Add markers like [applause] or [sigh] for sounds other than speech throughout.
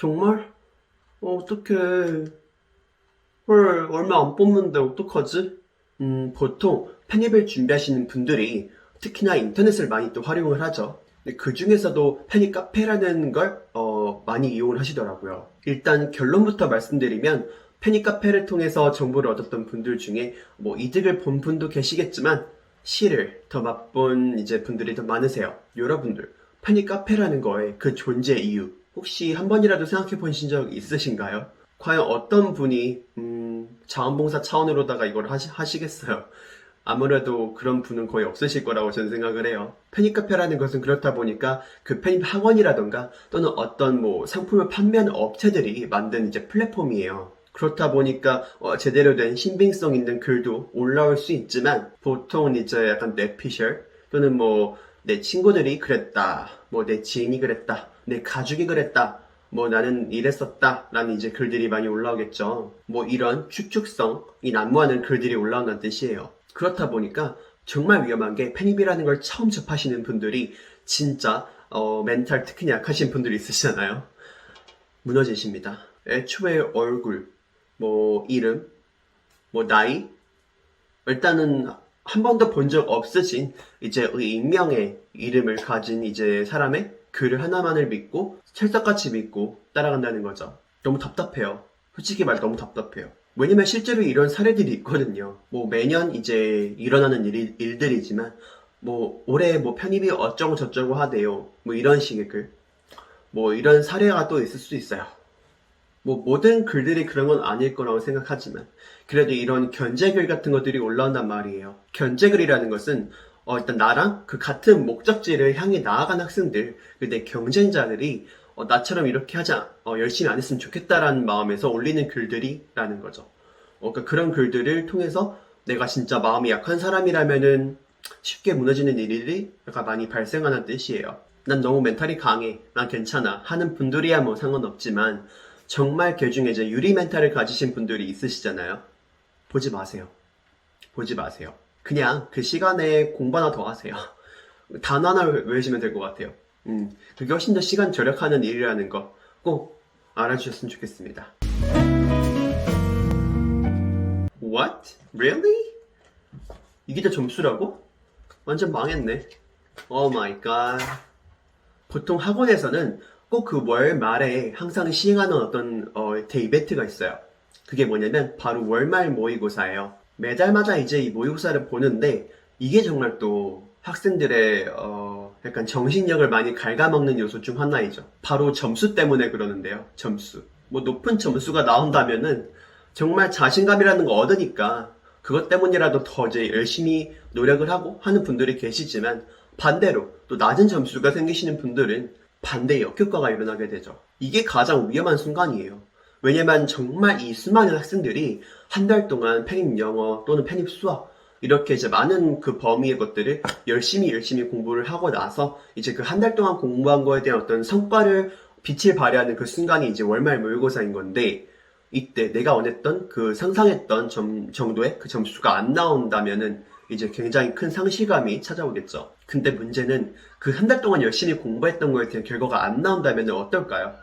정말? 어, 어떡해. 헐, 얼마 안 뽑는데 어떡하지? 음, 보통 편입을 준비하시는 분들이 특히나 인터넷을 많이 또 활용을 하죠. 그 중에서도 편입 카페라는 걸, 어, 많이 이용을 하시더라고요. 일단 결론부터 말씀드리면 편입 카페를 통해서 정보를 얻었던 분들 중에 뭐 이득을 본 분도 계시겠지만 실을 더 맛본 이제 분들이 더 많으세요. 여러분들, 편입 카페라는 거에 그 존재 이유 혹시 한 번이라도 생각해 보신 적 있으신가요? 과연 어떤 분이 음, 자원봉사 차원으로다가 이걸 하시, 하시겠어요? 아무래도 그런 분은 거의 없으실 거라고 저는 생각을 해요. 편입 카페라는 것은 그렇다 보니까 그 편입 학원이라던가 또는 어떤 뭐 상품을 판매하는 업체들이 만든 이제 플랫폼이에요. 그렇다 보니까 어, 제대로 된 신빙성 있는 글도 올라올 수 있지만 보통은 이제 약간 뇌피셜 또는 뭐 내 친구들이 그랬다, 뭐 내 지인이 그랬다, 내 가족이 그랬다, 뭐 나는 이랬었다 라는 이제 글들이 많이 올라오겠죠. 뭐 이런 축축성이 난무하는 글들이 올라온다는 뜻이에요. 그렇다 보니까 정말 위험한 게 패닉이라는 걸 처음 접하시는 분들이 진짜 어, 멘탈 특히 약하신 분들이 있으시잖아요. 무너지십니다. 애초에 얼굴, 뭐 이름, 뭐 나이, 일단은 한 번도 본 적 없으신 이제 의 익명의 이름을 가진 이제 사람의 글을 하나만을 믿고 찰떡같이 믿고 따라간다는 거죠. 너무 답답해요. 솔직히 말 너무 답답해요. 왜냐면 실제로 이런 사례들이 있거든요. 뭐 매년 이제 일어나는 일, 일들이지만 뭐 올해 뭐 편입이 어쩌고 저쩌고 하대요. 뭐 이런 식의 글. 뭐 이런 사례가 또 있을 수 있어요. 뭐 모든 글들이 그런 건 아닐 거라고 생각하지만 그래도 이런 견제글 같은 것들이 올라온단 말이에요. 견제글이라는 것은 어, 일단 나랑 그 같은 목적지를 향해 나아간 학생들, 내 경쟁자들이 어, 나처럼 이렇게 하자, 어, 열심히 안 했으면 좋겠다라는 마음에서 올리는 글들이라는 거죠. 어, 그러니까 그런 글들을 통해서 내가 진짜 마음이 약한 사람이라면은 쉽게 무너지는 일들이 약간 많이 발생하는 뜻이에요. 난 너무 멘탈이 강해, 난 괜찮아 하는 분들이야 뭐 상관없지만 정말 그 중에 이제 유리 멘탈을 가지신 분들이 있으시잖아요. 보지 마세요. 보지 마세요. 그냥 그 시간에 공부 하나 더 하세요. [laughs] 단어 하나 외우시면 될 것 같아요. 음, 그게 훨씬 더 시간 절약하는 일이라는 거 꼭 알아주셨으면 좋겠습니다. What? Really? 이게 다 점수라고? 완전 망했네. Oh my god. 보통 학원에서는 꼭 그 월 말에 항상 시행하는 어떤 어, 데이베트가 있어요. 그게 뭐냐면 바로 월말 모의고사예요. 매달마다 이제 이 모의고사를 보는데 이게 정말 또 학생들의 어, 약간 정신력을 많이 갉아먹는 요소 중 하나이죠. 바로 점수 때문에 그러는데요. 점수. 뭐 높은 점수가 나온다면은 정말 자신감이라는 거 얻으니까 그것 때문이라도 더 이제 열심히 노력을 하고 하는 분들이 계시지만 반대로 또 낮은 점수가 생기시는 분들은 반대의 역효과가 일어나게 되죠. 이게 가장 위험한 순간이에요. 왜냐면 정말 이 수많은 학생들이 한 달 동안 편입 영어 또는 편입 수학 이렇게 이제 많은 그 범위의 것들을 열심히 열심히 공부를 하고 나서 이제 그 한 달 동안 공부한 거에 대한 어떤 성과를 빛을 발휘하는 그 순간이 이제 월말 모의고사인 건데 이때 내가 원했던 그 상상했던 점, 정도의 그 점수가 안 나온다면은 이제 굉장히 큰 상실감이 찾아오겠죠. 근데 문제는 그 한 달 동안 열심히 공부했던 거에 대한 결과가 안 나온다면 어떨까요?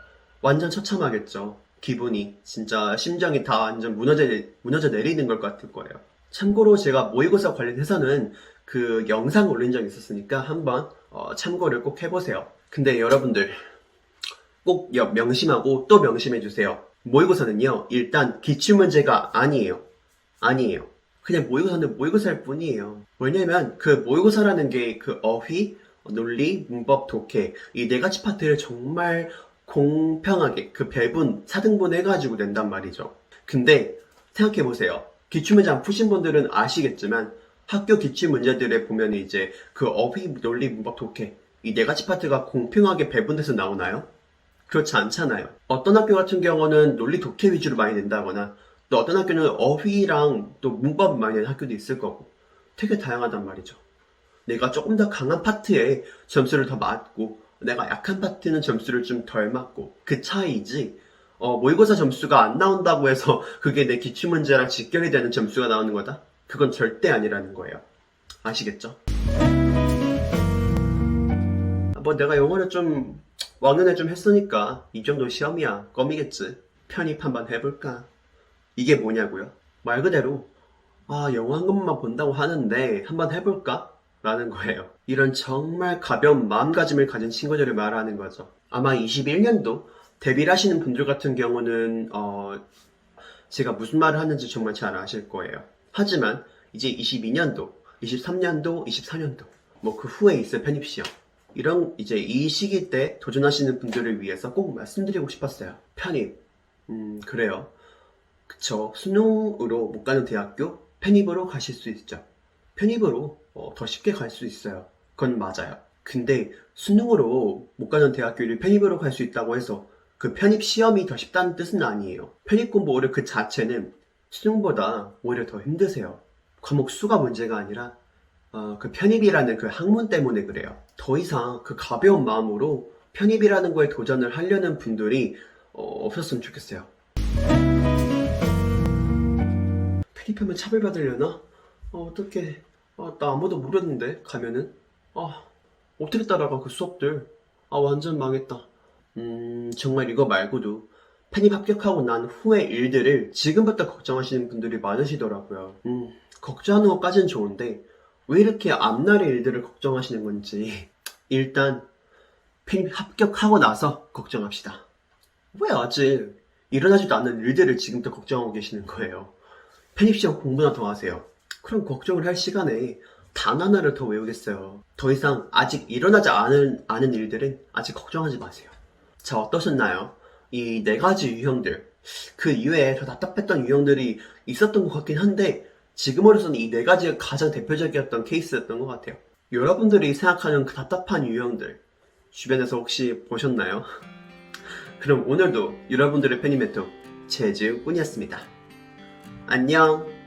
완전 처참하겠죠. 기분이 진짜 심장이 다 완전 무너져, 무너져 내리는 것 같을 거예요. 참고로 제가 모의고사 관련해서는 그 영상 올린 적이 있었으니까 한번 어, 참고를 꼭 해보세요. 근데 여러분들 꼭 여- 명심하고 또 명심해 주세요. 모의고사는요, 일단 기출문제가 아니에요. 아니에요. 그냥 모의고사는 모의고사일 뿐이에요. 왜냐면 그 모의고사라는 게 그 어휘, 논리, 문법, 독해 이 네 가지 파트를 정말 공평하게 그 배분, 사등분 해가지고 낸단 말이죠. 근데 생각해보세요. 기출문제 안 푸신 분들은 아시겠지만 학교 기출 문제들에 보면 이제 그 어휘, 논리, 문법, 독해 이 네 가지 파트가 공평하게 배분돼서 나오나요? 그렇지 않잖아요. 어떤 학교 같은 경우는 논리 독해 위주로 많이 낸다거나 또 어떤 학교는 어휘랑 또 문법 많이 내는 학교도 있을 거고 되게 다양하단 말이죠. 내가 조금 더 강한 파트에 점수를 더 맞고 내가 약한 파트는 점수를 좀 덜 맞고 그 차이지 어, 모의고사 점수가 안 나온다고 해서 그게 내 기출 문제랑 직결이 되는 점수가 나오는 거다? 그건 절대 아니라는 거예요. 아시겠죠? 뭐 내가 영어를 좀 왕년에 좀 했으니까 이 정도 시험이야 껌이겠지. 편입 한번 해볼까? 이게 뭐냐고요? 말 그대로 아 영어 한 것만 본다고 하는데 한번 해볼까? 라는 거예요. 이런 정말 가벼운 마음가짐을 가진 친구들을 말하는 거죠. 아마 21년도 데뷔를 하시는 분들 같은 경우는 어, 제가 무슨 말을 하는지 정말 잘 아실 거예요. 하지만 이제 22년도, 23년도, 24년도 뭐 그 후에 있을 편입 시험 이런 이제 이 시기 때 도전하시는 분들을 위해서 꼭 말씀드리고 싶었어요. 편입 음 그래요. 그쵸 수능으로 못 가는 대학교 편입으로 가실 수 있죠. 편입으로 어, 더 쉽게 갈 수 있어요. 그건 맞아요. 근데 수능으로 못 가는 대학교를 편입으로 갈 수 있다고 해서 그 편입 시험이 더 쉽다는 뜻은 아니에요. 편입 공부 오히려 그 자체는 수능보다 오히려 더 힘드세요. 과목 수가 문제가 아니라 어, 그 편입이라는 그 학문 때문에 그래요. 더 이상 그 가벼운 마음으로 편입이라는 거에 도전을 하려는 분들이 어, 없었으면 좋겠어요. 편입하면 차별받으려나? 어, 어떡해. 아, 나 아무도 모르는데, 가면은. 아, 어떻게 따라가, 그 수업들. 아, 완전 망했다. 음, 정말 이거 말고도 편입 합격하고 난 후의 일들을 지금부터 걱정하시는 분들이 많으시더라고요. 음, 걱정하는 것까지는 좋은데, 왜 이렇게 앞날의 일들을 걱정하시는 건지. [laughs] 일단, 편입 합격하고 나서 걱정합시다. 왜 아직 일어나지도 않는 일들을 지금부터 걱정하고 계시는 거예요? 편입시험 공부나 더 하세요. 그럼 걱정을 할 시간에 단 하나를 더 외우겠어요. 더 이상 아직 일어나지 않은, 않은 일들은 아직 걱정하지 마세요. 자, 어떠셨나요? 이 네 가지 유형들. 그 이외에 더 답답했던 유형들이 있었던 것 같긴 한데, 지금으로서는 이 네 가지가 가장 대표적이었던 케이스였던 것 같아요. 여러분들이 생각하는 그 답답한 유형들, 주변에서 혹시 보셨나요? [laughs] 그럼 오늘도 여러분들의 편입 메토 제주운이었습니다. 안녕!